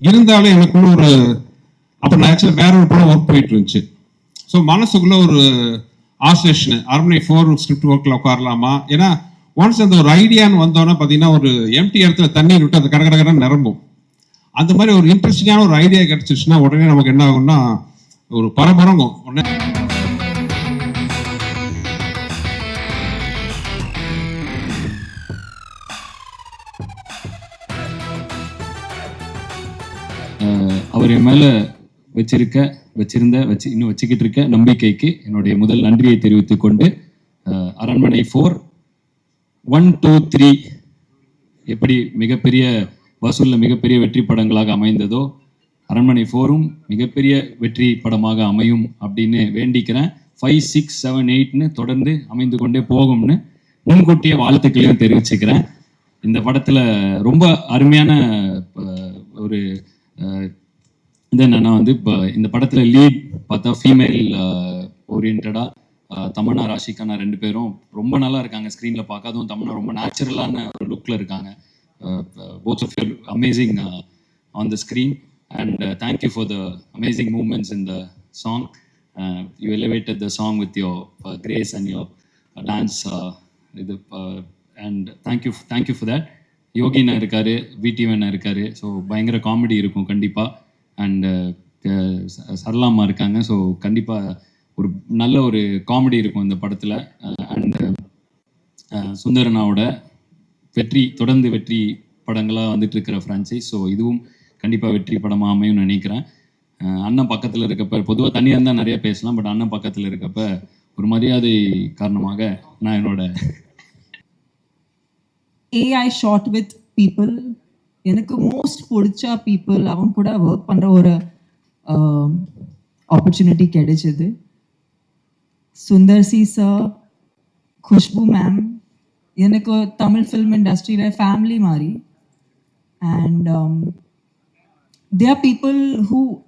இருந்தாலும் எனக்குள்ள ஒரு அப்போ நான் ஆக்சுவலாக வேற ஒரு படம் ஒர்க் போயிட்டு இருந்துச்சு ஸோ மனசுக்குள்ள ஒரு ஆசோசியேஷன் அரண்மனை ஃபோர் ஸ்கிரிப்ட் ஒர்க்கில் உட்காரலாமா? ஏன்னா ஒன்ஸ் அந்த ஒரு ஐடியான்னு வந்தோன்னா பார்த்தீங்கன்னா ஒரு எம்டி இடத்துல தண்ணீர் விட்டு அது கட கட கடன்னு நிரம்பும். அந்த மாதிரி ஒரு இன்ட்ரெஸ்டிங்கான ஒரு ஐடியா கிடைச்சிச்சுன்னா உடனே நமக்கு என்ன ஆகும்னா ஒரு பரபரங்கும். உடனே அவர் என் மேல வச்சிருக்க வச்சிருந்த வச்சு இன்னும் வச்சுக்கிட்டு இருக்க நம்பிக்கைக்கு என்னுடைய முதல் நன்றியை தெரிவித்துக் கொண்டு அரண்மனை ஃபோர் ஒன் டூ த்ரீ எப்படி மிகப்பெரிய வசூலில் மிகப்பெரிய வெற்றி படங்களாக அமைந்ததோ அரண்மனை ஃபோரும் மிகப்பெரிய வெற்றி படமாக அமையும் அப்படின்னு வேண்டிக்கிறேன். ஃபைவ் சிக்ஸ் செவன் எயிட்னு தொடர்ந்து அமைந்து கொண்டே போகும்னு முன்கூட்டிய வாழ்த்துக்களையும் தெரிவிச்சுக்கிறேன். இந்த படத்துல ரொம்ப அருமையான ஒரு தென் இது என்னன்னா வந்து இப்போ இந்த படத்துல லீட் பார்த்தா ஃபீமேல் ஓரியன்டா தமன்னா ராஷிகானா ரெண்டு பேரும் ரொம்ப நல்லா இருக்காங்க ஸ்க்ரீன்ல பார்க்க அதுவும் தமன்னா ரொம்ப நேச்சுரலான ஒரு லுக்ல இருக்காங்க. Both of your amazing on the screen and thank you for the amazing moments in the song you elevated the song with your grace and your dance இது and thank you thank you for that யோகினா இருக்காரு விடிவன் இருக்காரு so பயங்கர comedy இருக்கும் கண்டிப்பாக and uh, சரளாமா இருக்காங்க. So கண்டிப்பாக ஒரு நல்ல ஒரு காமெடி இருக்கும் இந்த படத்தில். அண்டு uh, uh, சுந்தரனாவோட வெற்றி தொடர்ந்து வெற்றி படங்களாக வந்துட்டு இருக்கிற ஃப்ரான்ச்சைஸ் ஸோ இதுவும் கண்டிப்பாக வெற்றி படமாக அமையும்னு நினைக்கிறேன். அண்ணன் பக்கத்தில் இருக்கப்ப பொதுவாக தனியாக இருந்தால் நிறைய பேசலாம். பட் அண்ணன் பக்கத்தில் இருக்கப்ப ஒரு மரியாதை காரணமாக நான் என்னோட ஏஐ ஷார்ட் வித் பீப்புள் எனக்கு மோஸ்ட் பிடிச்ச பீப்புள் அவங்க கூட ஒர்க் பண்ணுற ஒரு ஆப்பர்ச்சுனிட்டி கிடைச்சது Sundar C sir Khushbu ma'am எனக்கு தமிழ் ஃபில்ம் இண்டஸ்ட்ரியில் ஃபேமிலி மாதிரி and there are people who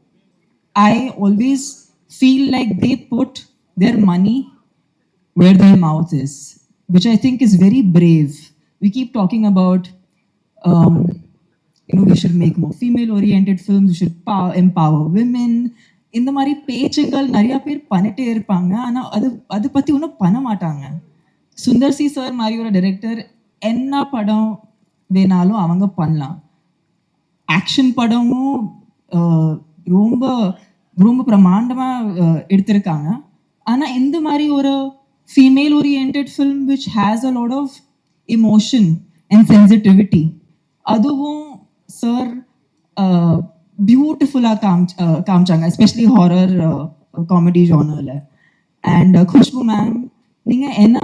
I always feel like they put their money where their mouth is, which I think is very brave. We keep talking about, um, you know, we should make more female-oriented films. We should power, empower women. இந்த மாதிரி பேச்சுக்கள் நிறைய பேர் பண்ணிட்டே இருப்பாங்க ஆனா அது அது பத்தி ஒன்றும் பண்ண மாட்டாங்க சுந்தர் சி சார் மாதிரி ஒரு டைரக்டர் என்ன படம் வேணாலும் அவங்க பண்ணலாம் ஆக்ஷன் படமும் ரொம்ப ரொம்ப பிரமாண்டமாக எடுத்திருக்காங்க ஆனால் இந்த மாதிரி ஒரு female orient film which has a lot of emotion and sensitivity அதுவும் சார் பியூட்டிஃபுல்லாக காமிச் அஹ், காமிச்சாங்க எஸ்பெஷலி ஹாரர் காமெடி ஜானரில் அண்ட் குஷ்பு மேம் நீங்கள் என்ன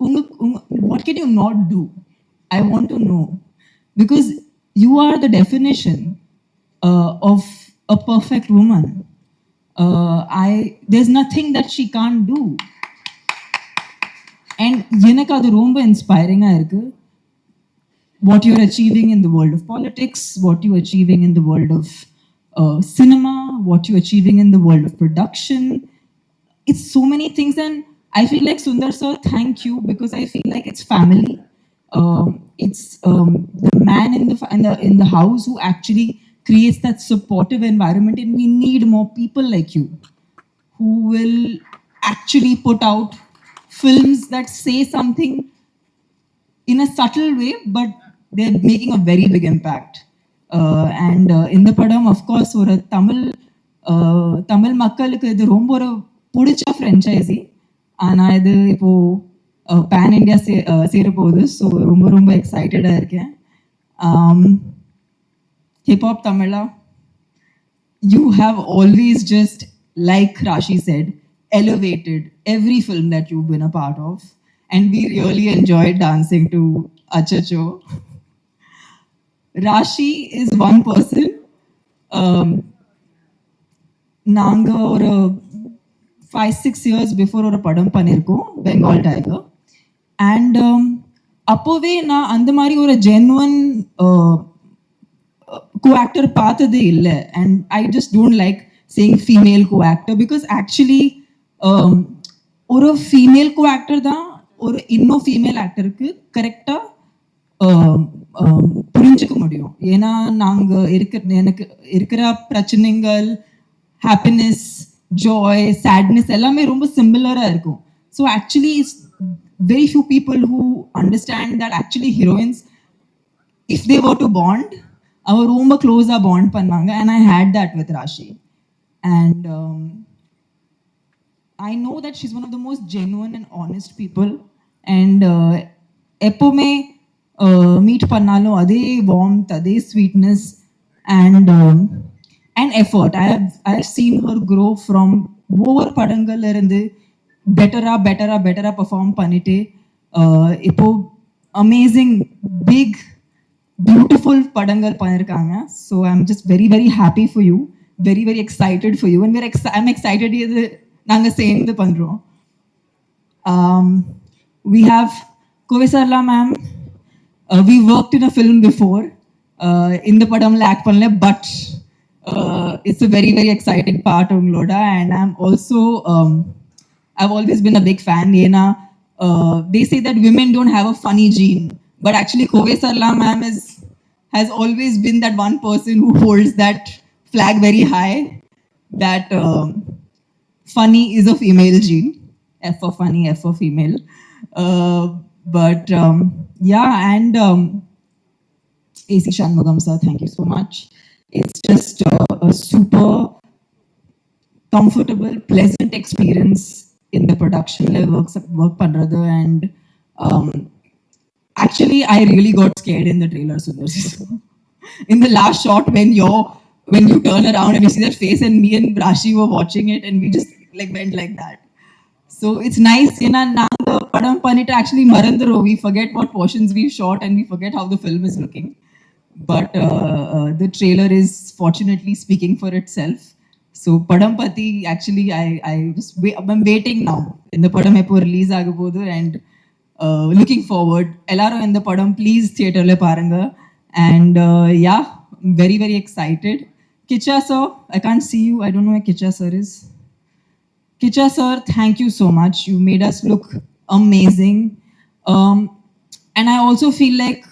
உங்க உங்க what can you not do I want to know because you are the definition of a perfect woman I there's nothing that she can do and எனக்கு அது ரொம்ப இன்ஸ்பைரிங்காக இருக்குது what you're achieving in the world of politics, what you're achieving in the world of uh, cinema, what you're achieving in the world of production. It's so many things, and I feel like Sundar sir, thank you because I feel like it's family. Um, it's um, the man in the, in the in the house who actually creates that supportive environment, and we need more people like you who will actually put out films that say something in a subtle way, but they're making a very big impact. Uh, and uh, in the padam, of course, ஒரு Tamil uh, Tamil மக்களுக்கு இது ரொம்ப ஒரு பிடிச்ச ஃப்ரெஞ்சைசி ஆனால் இது இப்போ pan India சே uh, சேர போகுது ஸோ ரொம்ப ரொம்ப எக்ஸைட்டடாக இருக்கேன் hip hop Tamizha you have always just, like Rashi said, elevated every film that you've been a part of. And we really enjoyed dancing to Achacho. Rashi is one person நாங்கள் ஒரு five six years before ஒரு படம் பண்ணியிருக்கோம் Bengal tiger and um, அப்போவே நான் அந்த மாதிரி ஒரு ஜென்வன் கோ ஆக்டர் பார்த்ததே இல்லை. And I just don't like saying female co actor because actually ஒரு ஃபீமேல் கோ ஆக்டர் தான் ஒரு இன்னும் ஃபீமேல் ஆக்டருக்கு கரெக்டாக புரிஞ்சுக்க முடியும். ஏன்னா நாங்க இருக்கிற எனக்கு இருக்கிற பிரச்சனைகள் ஹாப்பினஸ் ஜாய் சேட்னஸ் எல்லாமே ரொம்ப சிமிலரா இருக்கும். So actually it's very few people who understand that actually heroines if they were to bond அவர் ரொம்ப க்ளோஸாக பாண்ட் பண்ணுவாங்க and I had that with Rashi and I know that she's one of the most genuine and honest people and எப்போவுமே meet பண்ணாலும் அதே warmth அதே sweetness and and effort I have I have seen her grow from ஒவ்வொரு படங்கள்ல இருந்து பெட்டரா பெட்டரா பெட்டரா பெர்ஃபார்ம் பண்ணிட்டு இப்போ அமேசிங் பிக் பியூட்டிஃபுல் படங்கள் பண்ணியிருக்காங்க so I am just very very happy for you very very excited for you and very ex I'm excited இது நாங்கள் சேர்ந்து பண்ணுறோம் we have have ma'am we worked in a film before. Uh, in the padam lack panle, but uh, it's a very very exciting part of Loda, and I'm also um, I've always been a big fan. Yena, uh, they say that women don't have a funny gene, but actually Kovesarla ma'am is has always been that one person who holds that flag very high. That um, funny is a female gene. F for funny, F for female. Uh, but um, yeah, and um, AC Shanmugam sir, thank you so much. It's just uh, a super comfortable, pleasant experience in the production level work, work pandrathu and um, actually I really got scared in the trailer Sundar sir. in the last shot when you're when you turn around and you see that face and me and Rashi were watching it and we just like went like that. So it's nice, you know, now the padam panita actually marandro. We forget what portions we've shot and we forget how the film is looking. But uh, uh, the trailer is fortunately speaking for itself. So padam pati actually I I just wait, I'm waiting now in the padam epo release agabodu and uh, looking forward. Ellaro in the padam please theater le paranga and uh, yeah, very very excited. Kicha sir, I can't see you. I don't know where Kicha sir is. Kicha sir, thank you so much. You made us look amazing. Um, and I also feel like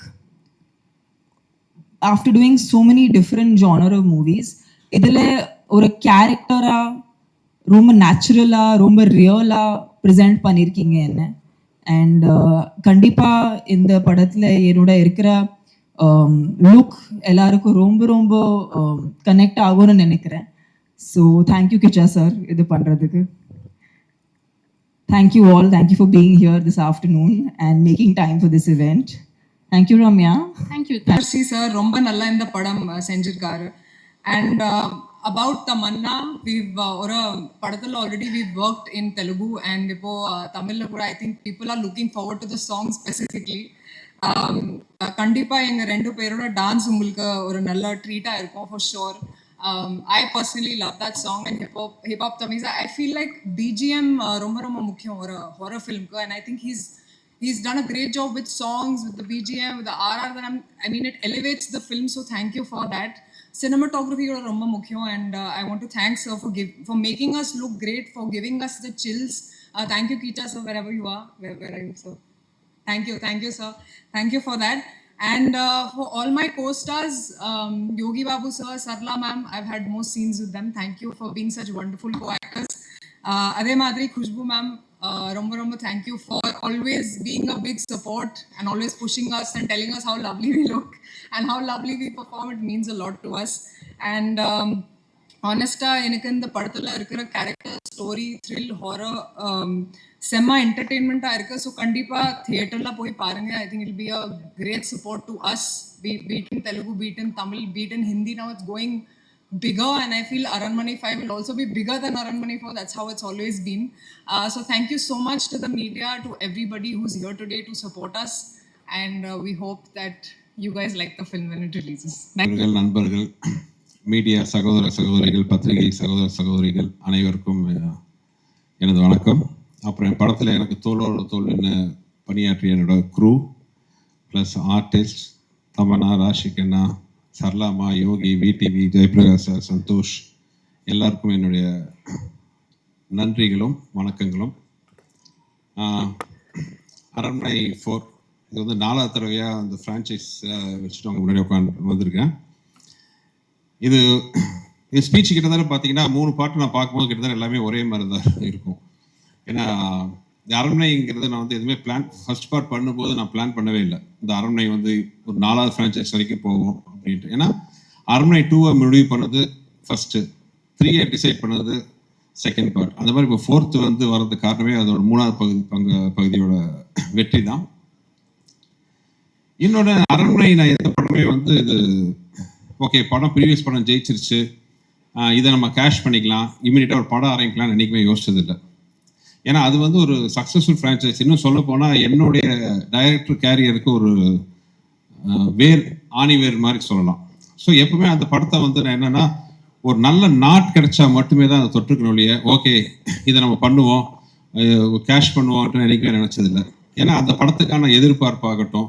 after doing so many different genre of movies, இதில் ஒரு கேரக்டரா ரொம்ப நேச்சுரலா ரொம்ப ரியலா present பண்ணியிருக்கீங்க என்ன? And uh, கண்டிப்பா இந்த படத்துல என்னோட இருக்கிற um, லுக் எல்லாருக்கும் ரொம்ப ரொம்ப um, கனெக்ட் ஆகும்னு நினைக்கிறேன். ஸோ தேங்க்யூ கிச்சா சார் இது பண்றதுக்கு. Thank you all. Thank you for being here this afternoon and making time for this event. Thank you, Ramya. Thank you தர்சி sir ரொம்ப நல்லா இந்த படம் செஞ்சிருக்காரு அண்ட் அபவுட் தமன்னா வீவ் ஒரு படத்தில் already we worked in Telugu and இப்போ தமிழ்ல கூட I think people are looking forward to the song specifically கண்டிப்பா எங்க ரெண்டு பேரோட டான்ஸ் உங்களுக்கு ஒரு நல்ல ட்ரீட்டா இருக்கும் for sure I personally love that song and hip hop hip hop Tamizh I feel like BGM ரொம்ப ரொம்ப முக்கியம் ஒரு horror ஃபிலிம்க்கு and I think he's he's done a great job with songs, with the BGM, with the RR. That I'm, I mean, it elevates the film. So thank you for that. Cinematography is ரொம்ப முக்கியம், and uh, I want to thank sir for give, for making us look great, for giving us the chills. Uh, thank you, Keita sir, wherever you are. Where, where are you, sir? Thank you, thank you, sir. Thank you for that. And uh, for all my co-stars, um, Yogi Babu sir, Sarla ma'am, I've had more scenes with them. Thank you for being such wonderful co-actors. Uh, அதே மாதிரி Khushbu ma'am ரொம்ப ரொம்ப thank you for always being a big support and always pushing us and telling us how lovely we look and how lovely we perform it means a lot to us and ஆனஸ்டாக எனக்கு இந்த படத்தில் இருக்கிற character story thrill horror செம்ம என்டர்டெயின்மெண்ட்டாக இருக்குது so கண்டிப்பாக தியேட்டரில் போய் பாருங்கள் I think it be a great support to us beat beat in Telugu beat in Tamil beat in Hindi now it's going bigger and i feel aranmani 5 will also be bigger than aranmani 4 that's how it's always been uh, so thank you so much to the media to everybody who's here today to support us and uh, we hope that you guys like the film when it releases thank நண்பர்கள் நண்பர்கள் media சகோதர சகோதரிகள் பத்திரிகை சகோதர சகோதரிகள் அனைவருக்கும் எனது வணக்கம். அப்புறம் என் படத்தில் எனக்கு தோளோட தோல் என்ன பணியாற்றிய என்னோட crew plus artist Tamannaah Raashi Khanna சர்லாமா யோகி விடிவி ஜெயபிரகாஷ் சார் சந்தோஷ் எல்லாருக்கும் என்னுடைய நன்றிகளும் வணக்கங்களும். அரண்மனை ஃபோர் இது வந்து நாலாவது தடவையாக அந்த ஃப்ரான்ச்சைஸ் வச்சுட்டு அவங்க முன்னாடி உட்காந்து வந்திருக்கேன். இது இது ஸ்பீச் கிட்டத்தட்ட பார்த்தீங்கன்னா மூணு பாட்டு நான் பார்க்கும்போது கிட்டத்தட்ட எல்லாமே ஒரே மாதிரி தான் இருக்கும். ஏன்னா இந்த அரண்மனைங்கிறது நான் வந்து எதுவுமே பிளான் ஃபர்ஸ்ட் பார்ட் பண்ணும்போது நான் பிளான் பண்ணவே இல்லை. இந்த அரண்மனை வந்து ஒரு நாலாவது ஃப்ரான்ச்சைஸ் வரைக்கும் போகும் அப்படின்ட்டு. ஏன்னா அரண்மனை டூவை முடிவு பண்ணது ஃபர்ஸ்ட்டு த்ரீயை டிசைட் பண்ணது செகண்ட் பார்ட் அந்த மாதிரி இப்போ ஃபோர்த்து வந்து வர்றது காரணமே அதோட மூணாவது பகுதி பங்கு பகுதியோட வெற்றி தான். இன்னொன்று அரண்மனை நான் எந்த படமே வந்து இது ஓகே படம் ப்ரீவியஸ் படம் ஜெயிச்சிருச்சு. இதை நம்ம கேஷ் பண்ணிக்கலாம். இமீடியட்டாக ஒரு படம் ஆரம்பிக்கலாம்னு என்றைக்குமே யோசிச்சது இல்லை ஏன்னா அது வந்து ஒரு சக்ஸஸ்ஃபுல் ஃப்ரான்ச்சைஸ் இன்னும் சொல்ல போனால் என்னுடைய டைரக்டர் கேரியருக்கு ஒரு வேர் ஆணி வேர் மாதிரி சொல்லலாம். ஸோ எப்பவுமே அந்த படத்தை வந்து நான் என்னன்னா ஒரு நல்ல நாட் கிடைச்சா மட்டுமே தான் அதை தொற்றுக்கணும் ஓகே இதை நம்ம பண்ணுவோம். கேஷ் பண்ணுவோம்ட்டு நினைக்கவே நினச்சதில்லை. ஏன்னா அந்த படத்துக்கான எதிர்பார்ப்பாகட்டும்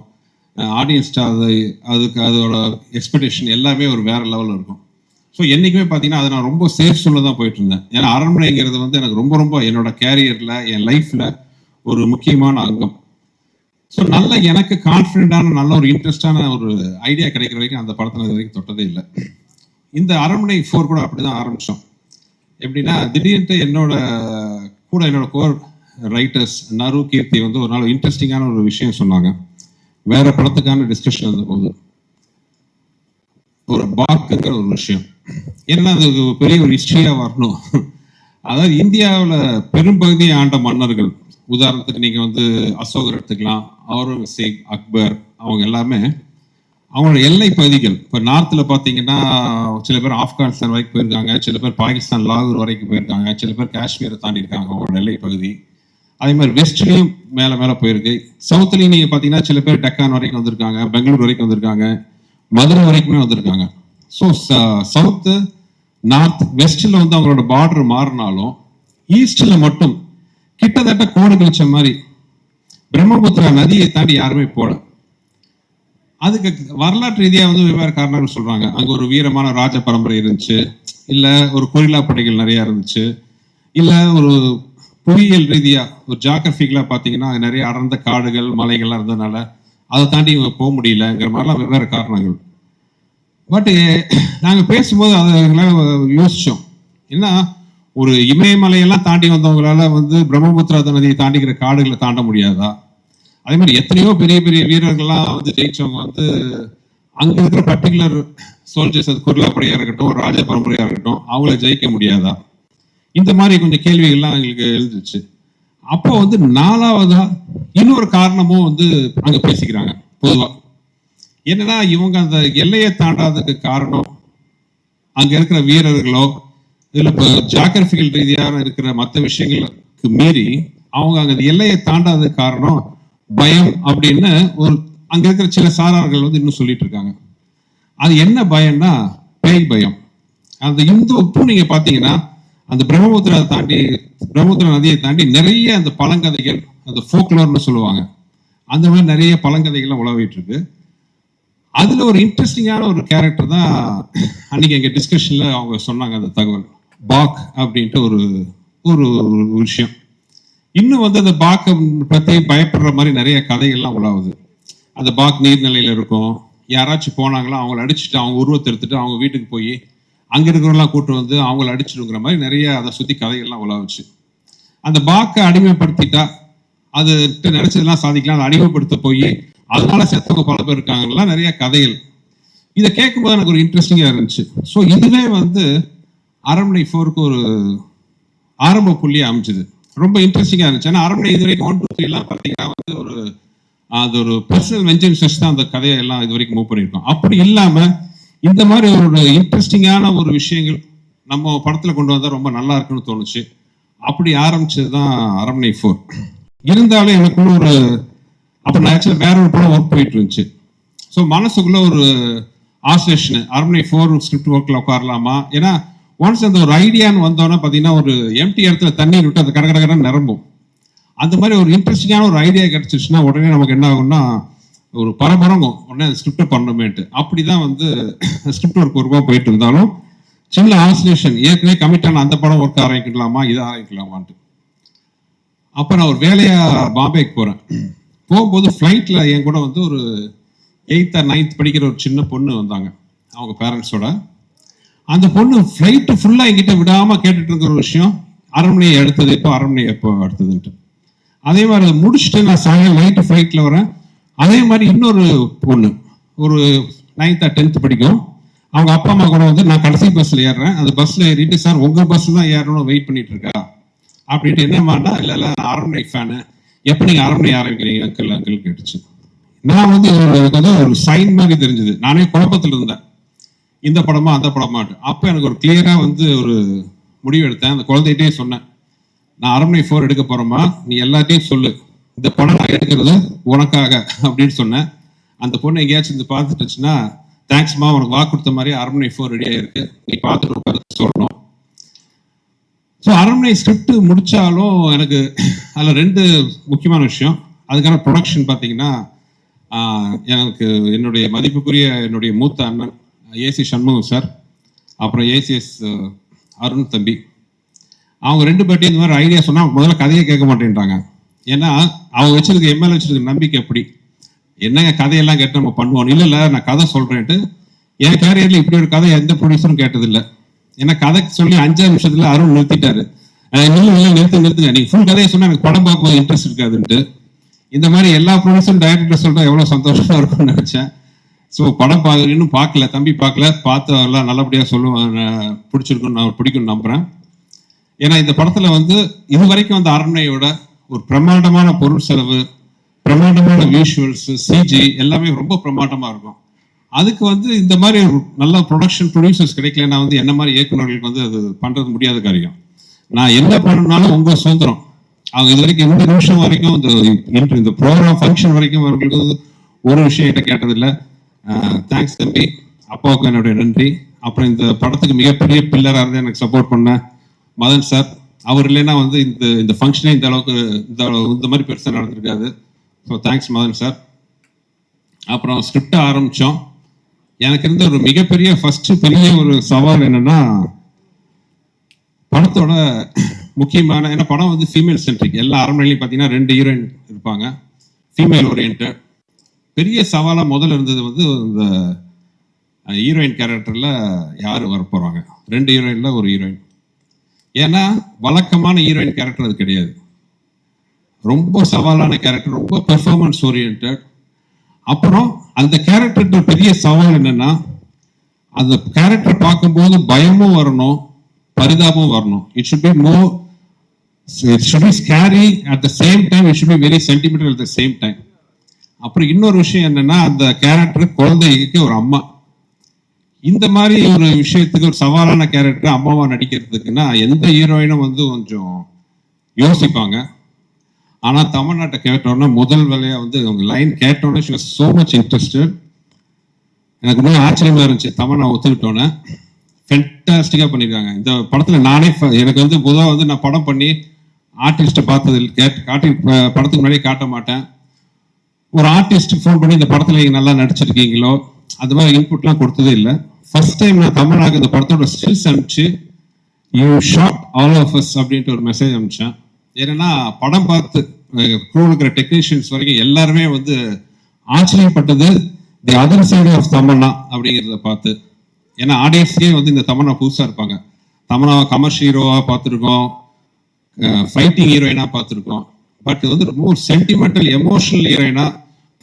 ஆடியன்ஸ்ட்டு அது அதுக்கு அதோட எக்ஸ்பெக்டேஷன் எல்லாமே ஒரு வேற லெவலில் இருக்கும். ஸோ என்றைக்குமே பார்த்தீங்கன்னா அதை நான் ரொம்ப சேஃப் சொல்ல தான் போயிட்டு இருந்தேன். ஏன்னா அரண்மனைங்கிறது வந்து எனக்கு ரொம்ப ரொம்ப என்னோட கேரியரில் என் லைஃப்பில் ஒரு முக்கியமான அங்கம். ஸோ நல்ல எனக்கு கான்ஃபிடென்ட்டான நல்ல ஒரு இன்ட்ரெஸ்டான ஒரு ஐடியா கிடைக்கிற வரைக்கும் அந்த படத்தில் இது வரைக்கும் தொட்டதே இல்லை. இந்த அரண்மனை ஃபோர் கூட அப்படி தான் ஆரம்பித்தோம் எப்படின்னா திடீர்னு என்னோட கூட என்னோட கோர் ரைட்டர்ஸ் நரு கீர்த்தி வந்து ஒரு நாள் இன்ட்ரெஸ்டிங்கான ஒரு விஷயம் சொன்னாங்க. வேற படத்துக்கான டிஸ்கஷன் இருந்த போது ஒரு பாக்குங்கிற ஒரு விஷயம். ஏன்னா அது பெரிய ஒரு ஹிஸ்டரியா வரணும்? அதாவது இந்தியாவில் பெரும்பகுதியை ஆண்ட மன்னர்கள் உதாரணத்துக்கு நீங்க வந்து அசோகர் எடுத்துக்கலாம் அவுரங்கசீப் அக்பர் அவங்க எல்லாமே அவங்களோட எல்லை பகுதிகள். இப்போ நார்த்தில் பார்த்தீங்கன்னா சில பேர் ஆப்கானிஸ்தான் வரைக்கும் போயிருக்காங்க சில பேர் பாகிஸ்தான் லாகூர் வரைக்கும் போயிருக்காங்க சில பேர் காஷ்மீரை தாண்டி இருக்காங்க அவங்களோட எல்லை பகுதி. அதே மாதிரி வெஸ்ட்லேயும் மேலே மேலே போயிருக்கு. சவுத்துலேயும் நீங்கள் பார்த்தீங்கன்னா சில பேர் டெக்கான் வரைக்கும் வந்திருக்காங்க பெங்களூர் வரைக்கும் வந்திருக்காங்க மதுரை வரைக்குமே வந்திருக்காங்க. ஸோ சவுத்து நார்த் வெஸ்டில் வந்து அவங்களோட பார்டர் மாறினாலும் ஈஸ்டில் மட்டும் கிட்டத்தட்ட கோடு கழிச்ச மாதிரி பிரம்மபுத்திரா நதியை தாண்டி யாருமே போல. அதுக்கு வரலாற்று ரீதியா வந்து வெவ்வேறு காரணங்கள் சொல்றாங்க. அங்க ஒரு வீரமான ராஜ பரம்பரை இருந்துச்சு. இல்ல ஒரு கொரில்லா படைகள் நிறைய இருந்துச்சு. இல்ல ஒரு புவியியல் ரீதியா ஒரு ஜாகிரபிக்கலா பாத்தீங்கன்னா நிறைய அடர்ந்த காடுகள் மலைகள்லாம் இருந்ததுனால அதை தாண்டி இவங்க போக முடியலங்கிற மாதிரிலாம் வெவ்வேறு காரணங்கள். பட்டு நாங்கள் பேசும்போது அதை யோசித்தோம் என்ன ஒரு இமயமலையெல்லாம் தாண்டி வந்தவங்களால வந்து பிரம்மபுத்திரா நதியை தாண்டிக்கிற காடுகளை தாண்ட முடியாதா? அதே மாதிரி எத்தனையோ பெரிய பெரிய வீரர்கள்லாம் வந்து ஜெயிச்சவங்க வந்து அங்கே இருக்கிற பர்டிகுலர் சோல்ஜர்ஸ் அது கொரில்லா இருக்கட்டும் ராஜ பரம்பரையாக இருக்கட்டும் அவங்கள ஜெயிக்க முடியாதா? இந்த மாதிரி கொஞ்சம் கேள்விகள்லாம் எங்களுக்கு எழுந்துச்சு அப்போ வந்து நாலாவதா இன்னொரு காரணமும் வந்து அங்க பேசிக்கிறாங்க பொதுவா. என்னன்னா இவங்க அந்த எல்லையை தாண்டாததுக்கு காரணம் அங்க இருக்கிற வீரர்களோ இல்ல இப்போ ஜாகிரபிக்கல் ரீதியாக இருக்கிற மற்ற விஷயங்களுக்கு மீறி அவங்க அங்க அந்த எல்லையை தாண்டாததுக்கு காரணம் பயம் அப்படின்னு ஒரு அங்க இருக்கிற சில சாரார்கள் வந்து இன்னும் சொல்லிட்டு இருக்காங்க. அது என்ன பயம்னா பேய் பயம். அந்த இந்து உப்பு நீங்க பாத்தீங்கன்னா அந்த பிரம்மபுத்திரா தாண்டி பிரம்மபுத்திரா நதியை தாண்டி நிறைய அந்த பழங்கதைகள் அந்த ஃபோக்லோர்னு சொல்லுவாங்க. அந்த மாதிரி நிறைய பழங்கதைகள்லாம் உழவிட்டு இருக்கு அதுல ஒரு இன்ட்ரெஸ்டிங்கான ஒரு கேரக்டர் தான் அன்னைக்கு எங்க டிஸ்கஷன்ல அவங்க சொன்னாங்க அந்த தகவல். பாக் அப்படின்ட்டு ஒரு ஒரு விஷயம். இன்னும் வந்து அந்த பாக்கை பத்தி பயப்படுற மாதிரி நிறைய கதைகள்லாம் உலாவுது. அந்த பாக் நீர்நிலையில இருக்கும். யாராச்சும் போனாங்களோ அவங்கள அடிச்சுட்டு அவங்க உருவத்தை எடுத்துட்டு அவங்க வீட்டுக்கு போய் அங்க இருக்கிறவங்களாம் கூட்டு வந்து அவங்கள அடிச்சிடுங்கிற மாதிரி நிறைய அதை சுற்றி கதைகள்லாம் உலாவுச்சு அந்த பாக்கை அடிமைப்படுத்திட்டா அது நினைச்சதெல்லாம் சாதிக்கலாம் அதை அடிமைப்படுத்த போய் அதனால செத்தவங்க பல பேர் இருக்காங்கலாம் நிறைய கதைகள். இதை கேட்கும்போது எனக்கு ஒரு இன்ட்ரெஸ்டிங்கா இருந்துச்சு. ஸோ இதுவே வந்து அரண்மனை ஃபோருக்கு ஒரு ஆரம்ப புள்ளியை அமைஞ்சது. ரொம்ப இன்ட்ரெஸ்டிங்காக இருந்துச்சு. ஏன்னா அரண்மனை இது வரைக்கும் ஒன் டூ த்ரீலாம் எல்லாம் பார்த்தீங்கன்னா வந்து ஒரு அது ஒரு பர்சனல் வெஞ்சன்ஸ் தான் அந்த கதையை எல்லாம் இது வரைக்கும் மூவ் பண்ணியிருக்கோம். அப்படி இல்லாமல் இந்த மாதிரி ஒரு இன்ட்ரெஸ்டிங்கான ஒரு விஷயங்கள் நம்ம படத்தில் கொண்டு வந்தால் ரொம்ப நல்லா இருக்குன்னு தோணுச்சு. அப்படி ஆரம்பிச்சது தான் அரண்மனை ஃபோர் இருந்தாலும் எனக்குள்ள ஒரு அப்போ நான் ஆக்சுவலாக வேற ஒரு படம் ஒர்க் போயிட்டு இருந்துச்சு. ஸோ மனசுக்குள்ள ஒரு ஆசோசியேஷன் அரண்மனை ஃபோர் ஸ்கிரிப்ட் ஒர்க்கில் உட்காரலாமா? ஏன்னா ஒன்ஸ் அந்த ஒரு ஐடியான்னு வந்தோன்னா பார்த்தீங்கன்னா ஒரு எம்டி இடத்துல தண்ணீர் விட்டு அந்த கட கட கடன்னு நிரம்பும். அந்த மாதிரி ஒரு இன்ட்ரெஸ்டிங்கான ஒரு ஐடியா கிடைச்சிச்சுன்னா உடனே நமக்கு என்ன ஆகும்னா ஒரு பரபரங்கும். உடனே அந்த ஸ்கிரிப்டை பண்ணணுமேட்டு அப்படிதான் வந்து ஸ்கிரிப்ட் ஒர்க் ஒர்க்காக போயிட்டு இருந்தாலும் சின்ன ஆசிலேஷன் ஏற்கனவே கமிட்டான அந்த படம் ஒர்க் ஆரம்பிக்கலாமா இதை ஆரம்பிக்கலாமான்ட்டு. அப்போ நான் ஒரு வேலையாக பாம்பேக்கு போகிறேன் போகும்போது ஃப்ளைட்டில் என் கூட வந்து ஒரு எயித் ஆர் நைன்த் படிக்கிற ஒரு சின்ன பொண்ணு வந்தாங்க. அவங்க பேரண்ட்ஸோட அந்த பொண்ணு ஃப்ளைட்டு ஃபுல்லாக என்கிட்ட விடாமல் கேட்டுட்டு இருக்கிற ஒரு விஷயம் அரண்மனையை எடுத்தது எப்போ அரண்மனை எப்போ எடுத்ததுன்ட்டு. அதே மாதிரி அதை முடிச்சுட்டு நான் சாயங்காலம் நைட்டு ஃப்ளைட்டில் வரேன். அதே மாதிரி இன்னொரு பொண்ணு. ஒரு நைன்த்தா டென்த் படிக்கும். அவங்க அப்பா அம்மா கூட வந்து நான் கடைசி பஸ்ஸில் ஏறுறேன். அந்த பஸ்ஸில் ஏறிட்டு சார் உங்கள் பஸ் தான் ஏறணும்னு வெயிட் பண்ணிட்டு இருக்கா? அப்படின்ட்டு என்னமாண்டா இல்லை இல்லை அரண்மனை ஃபேனு எப்போ நீங்கள் அரண்மனை ஆரம்பிக்கிறீங்க அங்கிள் அங்கிள் கேட்டுச்சு. நான் வந்து ஒரு- எனக்கு வந்து ஒரு சைன் மாதிரி தெரிஞ்சது. நானே குழப்பத்தில் இருந்தேன். இந்த படமா அந்த படமாட்டு அப்போ எனக்கு ஒரு கிளியரா வந்து ஒரு முடிவு எடுத்தேன். அந்த குழந்தைகிட்டே சொன்னேன். நான் அரண்மனை ஃபோர் எடுக்க போறோமா நீ எல்லாத்தையும் சொல்லு. இந்த படம் நான் எடுக்கிறது உனக்காக அப்படின்னு சொன்னேன். அந்த பொண்ணு எங்கேயாச்சும் இது பார்த்துட்டுச்சுன்னா தேங்க்ஸ்மா உனக்கு வாக்கு கொடுத்த மாதிரி அரண்மனை ஃபோர் ரெடியாக இருக்கு நீ பார்த்துட்டு உட்காந்து சொல்லணும். ஸோ அரண்மனை ஸ்கிரிப்ட் முடித்தாலும் எனக்கு அதில் ரெண்டு முக்கியமான விஷயம். அதுக்கான ப்ரொடக்ஷன் பார்த்தீங்கன்னா எனக்கு என்னுடைய மதிப்புக்குரிய என்னுடைய மூத்த அண்ணன் ஏசி சண்முகம் சார் அப்புறம் ஏசிஎஸ் அருண் தம்பி. அவங்க ரெண்டு பேர்ட்டையும் இந்த மாதிரி ஐடியா சொன்னால் முதல்ல கதையை கேட்க மாட்டேன்ட்டாங்க ஏன்னா அவங்க வச்சிருக்க எம்எல்ஏ வச்சிருக்க நம்பிக்கை எப்படி? என்னங்க கதையெல்லாம் கேட்டு நம்ம பண்ணுவோம்? இல்லை இல்லை நான் கதை சொல்றேன்ட்டு. என் கேரியர்ல இப்படி ஒரு கதை எந்த ப்ரொடியூசரும் கேட்டதில்லை. ஏன்னா கதை சொல்லி அஞ்சாறு நிமிஷத்துல அருண் நிறுத்திட்டாரு. அஹ் இல்லை நிறுத்து நிறுத்துங்க. நீங்க ஃபுல் கதையை சொன்னா எனக்கு படம் பார்க்கும்போது இன்ட்ரெஸ்ட் இருக்காதுன்ட்டு. இந்த மாதிரி எல்லா ப்ரொடியூசரும் டைரக்டர் சொல்றா எவ்வளவு சந்தோஷமா இருக்கும்னு நினைச்சேன். ஸோ படம் பார்க்க இன்னும் பார்க்கல தம்பி பார்க்கல. பார்த்து எல்லாம் நல்லபடியாக சொல்லுவேன் பிடிச்சிருக்குன்னு நான் பிடிக்கும்னு நம்புறேன். ஏன்னா இந்த படத்துல வந்து இது வரைக்கும் அந்த அரண்மனையோட ஒரு பிரம்மாண்டமான பொருள் செலவு பிரம்மாண்டமான விஷுவல்ஸ் சிஜி எல்லாமே ரொம்ப பிரம்மாண்டமா இருக்கும். அதுக்கு வந்து இந்த மாதிரி நல்ல ப்ரொடக்ஷன் ப்ரொடியூசர்ஸ் கிடைக்கலன்னா வந்து என்ன மாதிரி இயக்குநர்களுக்கு வந்து அது பண்றது முடியாத காரியம். நான் என்ன பண்ணனாலும் உங்க சுதந்திரம். அவங்க இது வரைக்கும் எந்த நிமிஷம் வரைக்கும் இந்த இன்று இந்த ப்ரோக்ராம் ஃபங்க்ஷன் வரைக்கும் அவர்களுக்கு ஒரு விஷயம் என்கிட்ட கேட்டதில்லை. தேங்க்ஸ் தம்பி. அப்பாவுக்கு என்னுடைய நன்றி. அப்புறம் இந்த படத்துக்கு மிகப்பெரிய பில்லராக இருந்து எனக்கு சப்போர்ட் பண்ண மதன் சார் அவர் இல்லைன்னா வந்து இந்த இந்த ஃபங்க்ஷனே இந்த அளவுக்கு இந்த அளவு- இந்த மாதிரி பெருசாக நடந்திருக்காது. ஸோ தேங்க்ஸ் மதன் சார் அப்புறம் ஸ்கிரிப்ட் ஆரம்பித்தோம் எனக்கு இருந்த ஒரு மிகப்பெரிய ஃபஸ்ட்டு பெரிய ஒரு சவால் என்னென்னா படத்தோட முக்கியமான ஏன்னா படம் வந்து ஃபீமேல் சென்ட்ரிக் எல்லா அரண்மனையிலையும் பார்த்தீங்கன்னா ரெண்டு ஹீரோயின் இருப்பாங்க. ஃபீமேல் ஓரியன்ட் பெரிய சவாலாக முதல்ல இருந்தது வந்து இந்த ஹீரோயின் கேரக்டரில் யார் வர போகிறாங்க ரெண்டு ஹீரோயினில் ஒரு ஹீரோயின் ஏன்னா வழக்கமான ஹீரோயின் கேரக்டர் அது கிடையாது. ரொம்ப சவாலான கேரக்டர் ரொம்ப பெர்ஃபார்மன்ஸ் ஓரியன்ட் அப்புறம் அந்த கேரக்டர் பெரிய சவால் என்னன்னா அந்த கேரக்டர் பார்க்கும்போது பயமும் வரணும் பரிதாபமும் வரணும். இட் ஷுட் பி மோ it should be scary at the same time it should be very sentimental at the same time அப்புறம் இன்னொரு விஷயம் என்னன்னா அந்த கேரக்டர் குழந்தைக்கு ஒரு அம்மா. இந்த மாதிரி ஒரு விஷயத்துக்கு ஒரு சவாலான கேரக்டர் அம்மாவா நடிக்கிறதுக்குன்னா எந்த ஹீரோயினும் வந்து கொஞ்சம் யோசிப்பாங்க. ஆனால் தமிழ்நாட்டை கேட்டோன்னா முதல் வேலையாக வந்து அவங்க லைன் கேட்டோன்னே she was so much interested எனக்கு ரொம்ப ஆச்சரியமாக இருந்துச்சு தமிழ் ஒத்துக்கிட்டோன்னே. ஃபென்டாஸ்டிக்காக பண்ணியிருக்காங்க. இந்த படத்தில் நானே எனக்கு வந்து பொதுவாக வந்து நான் படம் பண்ணி ஆர்டிஸ்ட்டை பார்த்தது கேட் காட்டி படத்துக்கு முன்னாடியே காட்ட மாட்டேன். ஒரு ஆர்டிஸ்ட் ஃபோன் பண்ணி இந்த படத்தில் நீங்கள் நல்லா நடிச்சிருக்கீங்களோ அது மாதிரி இன்புட்லாம் கொடுத்ததே இல்லை. ஃபர்ஸ்ட் டைம் நான் தமிழ்நாடு இந்த படத்தோட ஸ்டில்ஸ் அனுப்பிச்சு you shot all of us அப்படின்ட்டு ஒரு மெசேஜ் அனுப்பிச்சேன். ஏன்னா படம் பார்த்து க்ரூ இருக்கிற டெக்னீஷியன்ஸ் வரைக்கும் எல்லாருமே வந்து ஆச்சரியப்பட்டது the other side of Tamannaah அப்படிங்கிறத பார்த்து. ஏன்னா ஆடியன்ஸ்லேயே வந்து இந்த தமன்னா புதுசாக இருப்பாங்க. தமன்னாவை கமர்ஷியல் ஹீரோவாக பார்த்துருக்கோம் ஃபைட்டிங் ஹீரோயினாக பார்த்துருக்கோம். பட் வந்து ரொம்ப ஒரு சென்டிமெண்டல் எமோஷனல் ஹீரோயினா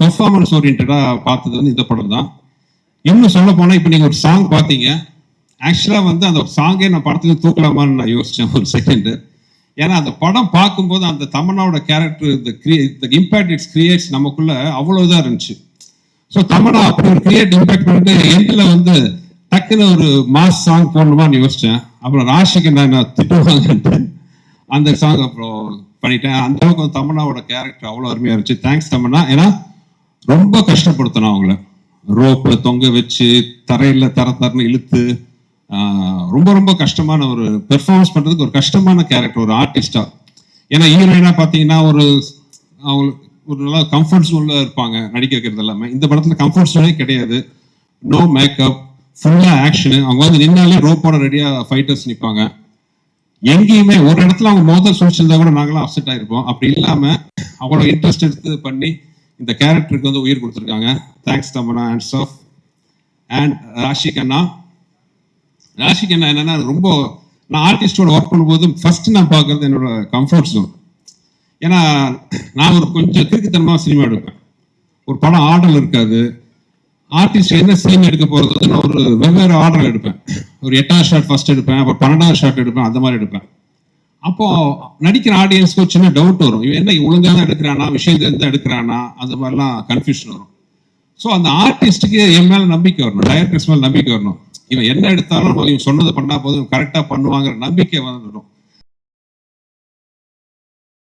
பெர்ஃபார்மன்ஸ் ஓரியன்டாக பார்த்தது வந்து இந்த படம் தான். இன்னும் சொல்ல போனா இப்போ நீங்கள் ஒரு சாங் பார்த்தீங்க. ஆக்சுவலாக வந்து அந்த சாங்கே நான் படத்துக்கு தூக்கலாமான்னு நான் யோசித்தேன் ஒரு செகண்டு ஏன்னா அந்த படம் பார்க்கும்போது அந்த தமனாவோட கேரக்டர் இந்த கிரியே இந்த இம்பேக்ட் இட்ஸ் கிரியேட்ஸ் நமக்குள்ள அவ்வளோ இருந்துச்சு. ஸோ தமனா அப்படி ஒரு கிரியேட் இம்பேக்ட் பண்ணிட்டு எண்டில் வந்து டக்குன்னு ஒரு மாஸ் சாங் போடணுமான்னு யோசிச்சேன். அப்புறம் ராஷிக்கு நான் திட்டுவாங்கன்ட்டு அந்த சாங் அப்புறம் பண்ணிட்டேன். அந்த அளவுக்கு தமனாவோட கேரக்டர் அவ்வளோ அருமையாக இருந்துச்சு. தேங்க்ஸ் தமன்னா. ஏன்னா ரொம்ப கஷ்டப்படுத்தணும் அவங்கள. ரோப்ல தொங்க வச்சு தரையில் தர தரன்னு இழுத்து ரொம்ப ரொம்ப கஷ்டமான ஒரு பெர்ஃபார்மன்ஸ் பண்ணுறதுக்கு ஒரு கஷ்டமான கேரக்டர் ஒரு ஆர்டிஸ்டாக ஏன்னா ஹீரோயினா பார்த்தீங்கன்னா ஒரு அவங்களுக்கு ஒரு நல்லா கம்ஃபர்ட் ஜோனில் இருப்பாங்க நடிக்க வைக்கிறது எல்லாமே. இந்த படத்தில் கம்ஃபர்ட் ஜோனே கிடையாது. நோ மேக்கப் ஃபுல்லாக ஆக்ஷனு அவங்க வந்து நின்னாலே ரோப்போட ரெடியாக ஃபைட்டர்ஸ் நிற்பாங்க எங்கேயுமே ஒரு இடத்துல அவங்க மோதல் சுழிச்சிருந்தா கூட நாங்களாம் அப்செட் ஆயிருப்போம். அப்படி இல்லாமல் அவ்வளோ இன்ட்ரெஸ்ட் எடுத்து பண்ணி இந்த கேரக்டருக்கு வந்து உயிர் கொடுத்துருக்காங்க. Thanks Tamannaah and staff and Raashi Khanna அண்ணா ராஷிக் அண்ணா என்னன்னா ரொம்ப நான் ஆர்டிஸ்டோட ஒர்க் பண்ணும்போது ஃபர்ஸ்ட் நான் பார்க்கறது என்னோட கம்ஃபர்ட் ஜோன் ஏன்னா நான் ஒரு கொஞ்சம் கிறுக்குத்தனமாக சினிமா எடுப்பேன். ஒரு படம் ஆர்டர் இருக்காது. ஆர்டிஸ்ட் என்ன சீன் எடுக்க போகிறது நான் ஒரு வெவ்வேறு ஆர்டர் எடுப்பேன். ஒரு எட்டாவது ஷாட் ஃபர்ஸ்ட் எடுப்பேன் அப்புறம் பன்னெண்டாவது ஷாட் எடுப்பேன் அந்த மாதிரி எடுப்பேன். அப்போ நடிக்கிற ஆடியன்ஸ்க்கு சின்ன டவுட் வரும். இவன் என்ன ஒழுங்காக தான் எடுக்கிறானா விஷயம் தெரிஞ்சு எடுக்கிறானா அந்த மாதிரிலாம் கன்ஃபியூஷன் வரும். ஸோ அந்த ஆர்டிஸ்ட்டுக்கு என் மேல நம்பிக்கை வரணும். டைரக்டர்ஸ் மேல நம்பிக்கை வரணும். இவன் என்ன எடுத்தாலும் இவன் சொன்னதை பண்ணா போதும் கரெக்டாக பண்ணுவாங்கிற நம்பிக்கை வந்துடும்.